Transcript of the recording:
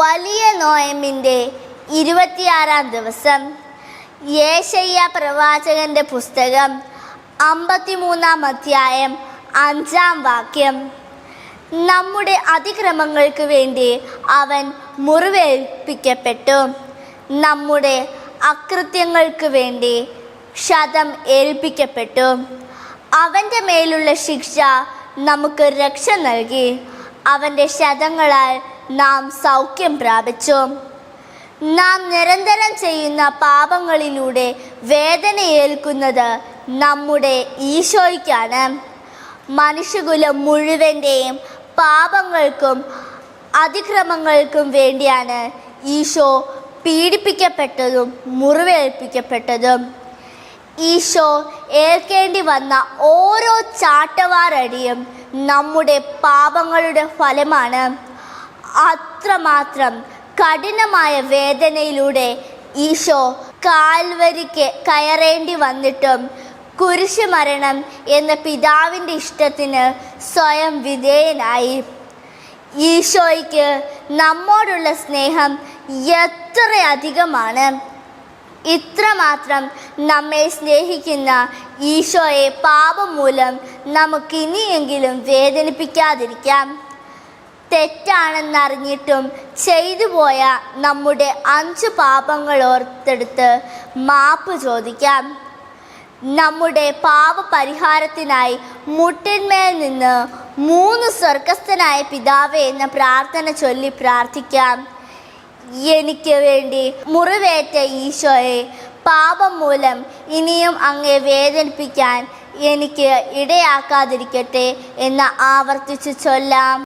വലിയ നോയമ്പിന്റെ ഇരുപത്തിയാറാം ദിവസം യേശയ്യ പ്രവാചകന്റെ പുസ്തകം അമ്പത്തിമൂന്നാം അധ്യായം അഞ്ചാം വാക്യം. നമ്മുടെ അതിക്രമങ്ങൾക്ക് വേണ്ടി അവൻ മുറിവേൽപ്പിക്കപ്പെട്ടു. നമ്മുടെ അകൃത്യങ്ങൾക്ക് വേണ്ടി ക്ഷതം ഏൽപ്പിക്കപ്പെട്ടു. അവന്റെ മേലുള്ള ശിക്ഷ നമുക്ക് രക്ഷ നൽകി. അവന്റെ ശതങ്ങളാൽ നാം സൗഖ്യം പ്രാപിച്ചു. നാം നിരന്തരം ചെയ്യുന്ന പാപങ്ങളിലൂടെ വേദനയേൽക്കുന്നത് നമ്മുടെ ഈശോയ്ക്കാണ്. മനുഷ്യകുലം മുഴുവന്റെയും പാപങ്ങൾക്കും അതിക്രമങ്ങൾക്കും വേണ്ടിയാണ് ഈശോ പീഡിപ്പിക്കപ്പെട്ടതും മുറിവേൽപ്പിക്കപ്പെട്ടതും. ഈശോ ഏൽക്കേണ്ടി വന്ന ഓരോ ചാട്ടവാറടിയും നമ്മുടെ പാപങ്ങളുടെ ഫലമാണ്. അത്രമാത്രം കഠിനമായ വേദനയിലൂടെ ഈശോ കാൽവരിക്ക് കയറേണ്ടി വന്നിട്ടും കുരിശ് മരണം എന്ന പിതാവിന്റെ ഇഷ്ടത്തിന് സ്വയം വിധേയനായി. ഈശോയ്ക്ക് നമ്മോടുള്ള സ്നേഹം എത്രയധികമാണ്. ഇത്രമാത്രം നമ്മെ സ്നേഹിക്കുന്ന ഈശോയെ പാപം മൂലം നമുക്കിനിയെങ്കിലും വേദനിപ്പിക്കാതിരിക്കാം. തെറ്റാണെന്നറിഞ്ഞിട്ടും ചെയ്തു പോയ നമ്മുടെ അഞ്ച് പാപങ്ങൾ ഓർത്തെടുത്ത് മാപ്പ് ചോദിക്കാം. നമ്മുടെ പാപപരിഹാരത്തിനായി മുട്ടിന്മേൽ നിന്ന് മൂന്ന് സ്വർഗസ്ഥനായ പിതാവേ എന്ന പ്രാർത്ഥന ചൊല്ലി പ്രാർത്ഥിക്കാം. എനിക്ക് വേണ്ടി മുറിവേറ്റ ഈശോയെ പാപം മൂലം ഇനിയും അങ്ങേ വേദനിപ്പിക്കാൻ എനിക്ക് ഇടയാക്കാതിരിക്കട്ടെ എന്ന് ആവർത്തിച്ച് ചൊല്ലാം.